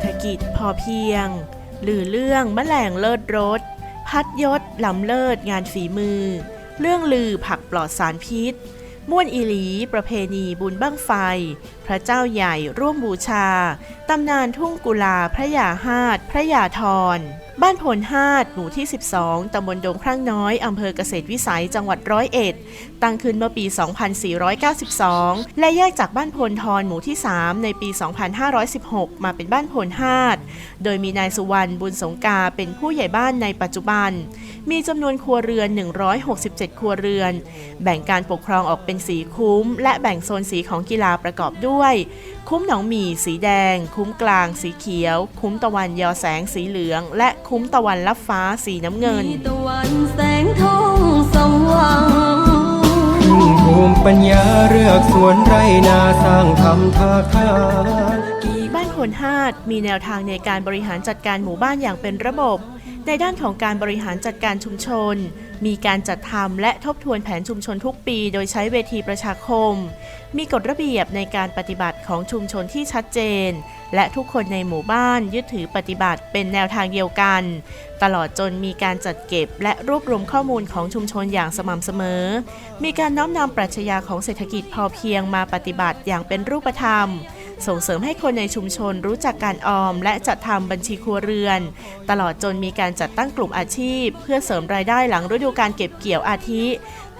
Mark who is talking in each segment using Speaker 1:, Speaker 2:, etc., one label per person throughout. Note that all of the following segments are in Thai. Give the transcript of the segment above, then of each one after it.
Speaker 1: เศรษฐกิจพอเพียง หรือเรื่องแมลงเลิศรส พัดยศลำเลิศงานฝีมือ เรื่องลือผักปลอดสารพิษ ม่วนอีหลี ประเพณีบุญบั้งไฟ พระเจ้าใหญ่ร่วมบูชา ตำนานทุ่งกุลาพระยาหาด พระยาธรบ้านพลหาด หมู่ที่ 12 ตำบลดงพร่างน้อย อำเภอเกษตรวิสัย จังหวัดร้อยเอ็ด ตั้งขึ้นเมื่อปี 2492 และแยกจากบ้านพลทรหมู่ที่ 3 ในปี 2516 มาเป็นบ้านพลหาด โดยมีนายสุวรรณบุญสงกาเป็นผู้ใหญ่บ้านในปัจจุบัน มีจำนวนครัวเรือน 167 ครัวเรือน แบ่งการปกครองออกเป็นสีคุ้ม และแบ่งโซนสีของกีฬาประกอบด้วย คุ้มหนองหมี่สีแดง คุ้มกลางสีเขียว คุ้มตะวันยอแสงสีเหลือง และคุ้มตะวันลับฟ้าสีน้ำเงิน
Speaker 2: มีตะวันแสงทองสว่าง
Speaker 3: พึ่งภูมิปัญญาเลือกสวนไรนาสร้างทำท่าทาง
Speaker 1: บ้านพลฮาดมีแนวทางในการบริหารจัดการหมู่บ้านอย่างเป็นระบบ ในด้านของการบริหารจัดการชุมชน มีการจัดทำและทบทวนแผนชุมชนทุกปี โดยใช้เวทีประชาคม มีกฎระเบียบในการปฏิบัติของชุมชนที่ชัดเจน และทุกคนในหมู่บ้านยึดถือปฏิบัติเป็นแนวทางเดียวกัน ตลอดจนมีการจัดเก็บและรวบรวมข้อมูลของชุมชนอย่างสม่ำเสมอ มีการน้อมนำปรัชญาของเศรษฐกิจพอเพียงมาปฏิบัติอย่างเป็นรูปธรรม ส่งเสริมให้คนในชุมชนรู้จักการออม และจัดทำบัญชีครัวเรือน ตลอดจนมีการจัดตั้งกลุ่มอาชีพ เพื่อเสริมรายได้หลังฤดูการเก็บเกี่ยวอาทิ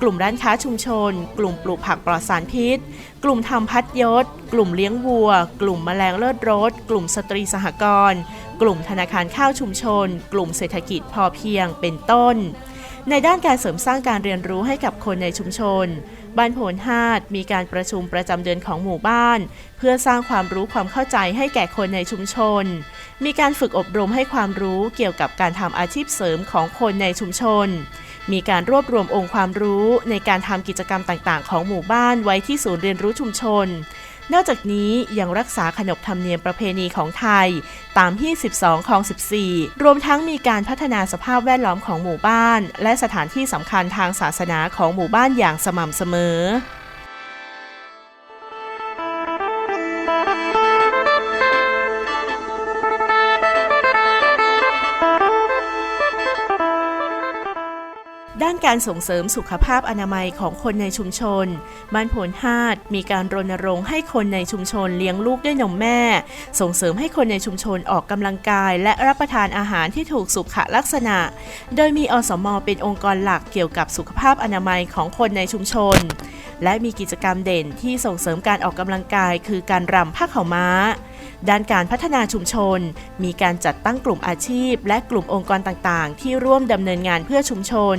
Speaker 1: กลุ่มร้านค้าชุมชน กลุ่มปลูกผักปลอดสารพิษ กลุ่มทำพัดยศ กลุ่มเลี้ยงวัว กลุ่มแมลงเลิศรส กลุ่มสตรีสหกรณ์ กลุ่มธนาคารข้าวชุมชน กลุ่มเศรษฐกิจพอเพียง เป็นต้น ในด้านการเสริมสร้างการเรียนรู้ให้กับคนในชุมชน บ้านโพนฮาดมีการประชุมประจำเดือนของหมู่บ้าน เพื่อสร้างความรู้ความเข้าใจให้แก่คนในชุมชน มีการฝึกอบรมให้ความรู้เกี่ยวกับการทำอาชีพเสริมของคนในชุมชน มีการรวบรวมองค์ความรู้ในการทำกิจกรรมต่างๆ ของหมู่บ้านไว้ที่ศูนย์เรียนรู้ชุมชน นอกจากนี้ยังรักษาขนบธรรมเนียมประเพณีของไทย ตามที่ 12ของ 14 รวมทั้งมีการพัฒนาสภาพแวดล้อมของหมู่บ้าน และสถานที่สำคัญทางศาสนาของหมู่บ้านอย่างสม่ำเสมอ ด้านการส่งเสริมสุขภาพอนามัยของคนในชุมชน บ้านโพนฮาดมีการรณรงค์ให้คนในชุมชนเลี้ยงลูกด้วยนมแม่ ส่งเสริมให้คนในชุมชนออกกำลังกาย และรับประทานอาหารที่ถูกสุขลักษณะ โดยมีอสมเป็นองค์กรหลักเกี่ยวกับสุขภาพอนามัยของคนในชุมชน และมีกิจกรรมเด่นที่ส่งเสริมการออกกำลังกาย คือการรำผ้าขาวม้า ด้านการพัฒนาชุมชน มีการจัดตั้งกลุ่มอาชีพ และกลุ่มองค์กรต่างๆ ที่ร่วมดำเนินงานเพื่อชุมชน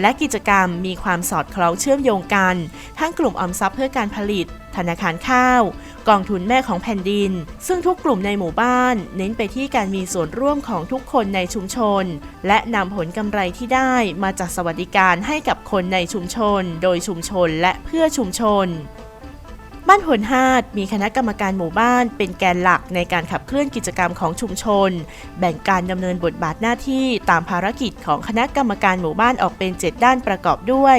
Speaker 1: และกิจกรรมมีความสอดคล้องเชื่อมโยงกัน ทั้งกลุ่มออมทรัพย์เพื่อการผลิต ธนาคารข้าว กองทุนแม่ของแผ่นดิน ซึ่งทุกกลุ่มในหมู่บ้าน เน้นไปที่การมีส่วนร่วมของทุกคนในชุมชน และนำผลกำไรที่ได้มาจากสวัสดิการให้กับคนในชุมชน โดยชุมชนและเพื่อชุมชน บ้านหนหาดมีคณะกรรมการหมู่บ้านเป็นแกนหลักในการขับเคลื่อนกิจกรรมของชุมชน แบ่งการดำเนินบทบาทหน้าที่ตามภารกิจของคณะกรรมการหมู่บ้านออกเป็น 7 ด้านประกอบด้วย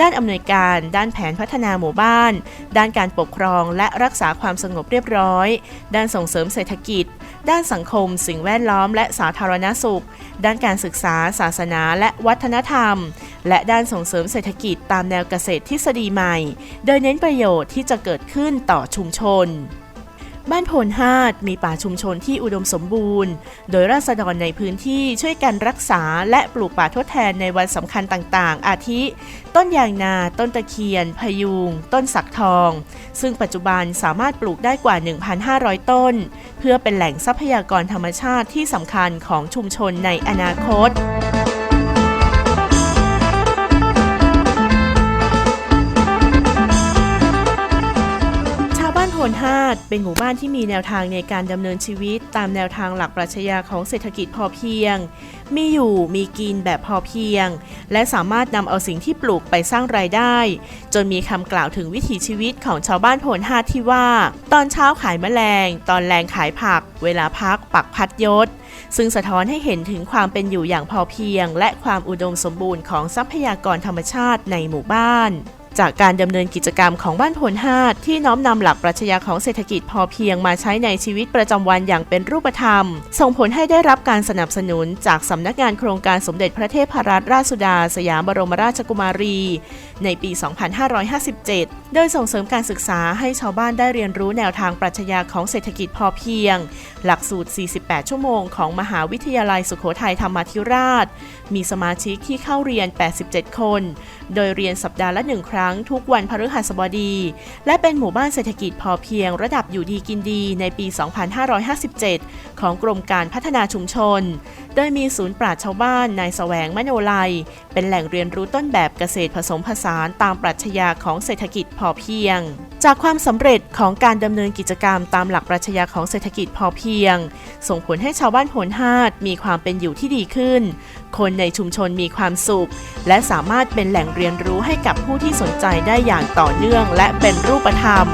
Speaker 1: ด้านอำนวยการ ด้านแผนพัฒนาหมู่บ้าน ด้านการปกครองและรักษาความสงบเรียบร้อย ด้านส่งเสริมเศรษฐกิจ ด้านสังคม สิ่งแวดล้อม และสาธารณสุข ด้านการศึกษา ศาสนา และวัฒนธรรม และด้านส่งเสริมเศรษฐกิจตามแนวเกษตรทฤษฎีใหม่ โดยเน้นประโยชน์ที่จะเกิดขึ้นต่อชุมชน บ้านโพนฮาดมีป่าชุมชนที่อุดมสมบูรณ์ โดยราษฎรในพื้นที่ช่วยกันรักษาและปลูกป่าทดแทนในวันสำคัญต่างๆ อาทิ ต้นยางนา ต้นตะเคียน พยูงต้นสักทอง ซึ่งปัจจุบันสามารถปลูกได้กว่า 1,500 ต้น เพื่อเป็นแหล่งทรัพยากรธรรมชาติที่สำคัญของชุมชนในอนาคต โพนฮาดเป็นหมู่บ้านที่มีแนวทางในการดำเนินชีวิต ตามแนวทางหลักปรัชญาของเศรษฐกิจพอเพียง มีอยู่มีกินแบบพอเพียง และสามารถนำเอาสิ่งที่ปลูกไปสร้างรายได้ จนมีคำกล่าวถึงวิถีชีวิตของชาวบ้านโพนฮาดที่ว่า ตอนเช้าขายแมลง ตอนแรงขายผัก เวลาพักปักพัดยศ ซึ่งสะท้อนให้เห็นถึงความเป็นอยู่อย่างพอเพียง และความอุดมสมบูรณ์ของทรัพยากรธรรมชาติในหมู่บ้าน จากการดำเนินกิจกรรมของบ้านพลฮาดที่น้อมนำหลักปรัชญาของเศรษฐกิจพอเพียงมาใช้ในชีวิตประจำวันอย่างเป็นรูปธรรม ส่งผลให้ได้รับการสนับสนุนจากสำนักงานโครงการสมเด็จพระเทพรัตนราชสุดา สยามบรมราชกุมารี ในปี 2557 โดยส่งเสริมการศึกษาให้ชาวบ้านได้เรียนรู้แนวทางปรัชญาของเศรษฐกิจพอเพียง หลักสูตร 48 ชั่วโมงของมหาวิทยาลัยสุโขทัยธรรมาธิราช มีสมาชิกที่เข้าเรียน 87 คน โดยเรียนสัปดาห์ละหนึ่งครั้งทุกวันพฤหัสบดี และเป็นหมู่บ้านเศรษฐกิจพอเพียงระดับอยู่ดีกินดีในปี 2557 ของกรมการพัฒนาชุมชน โดยมีศูนย์ปราชญ์ชาวบ้านนายแสวงมโนไลเป็นแหล่งเรียนรู้ต้นแบบเกษตรผสมผสานตามปรัชญาของเศรษฐกิจพอเพียง จากความสำเร็จของการดำเนินกิจกรรมตามหลักปรัชญาของเศรษฐกิจพอเพียง ส่งผลให้ชาวบ้านโพนฮาดมีความเป็นอยู่ที่ดีขึ้น คนในชุมชนมีความสุข และสามารถเป็นแหล่งเรียนรู้ให้กับผู้ที่สนใจได้อย่างต่อเนื่องและเป็นรูปธรรม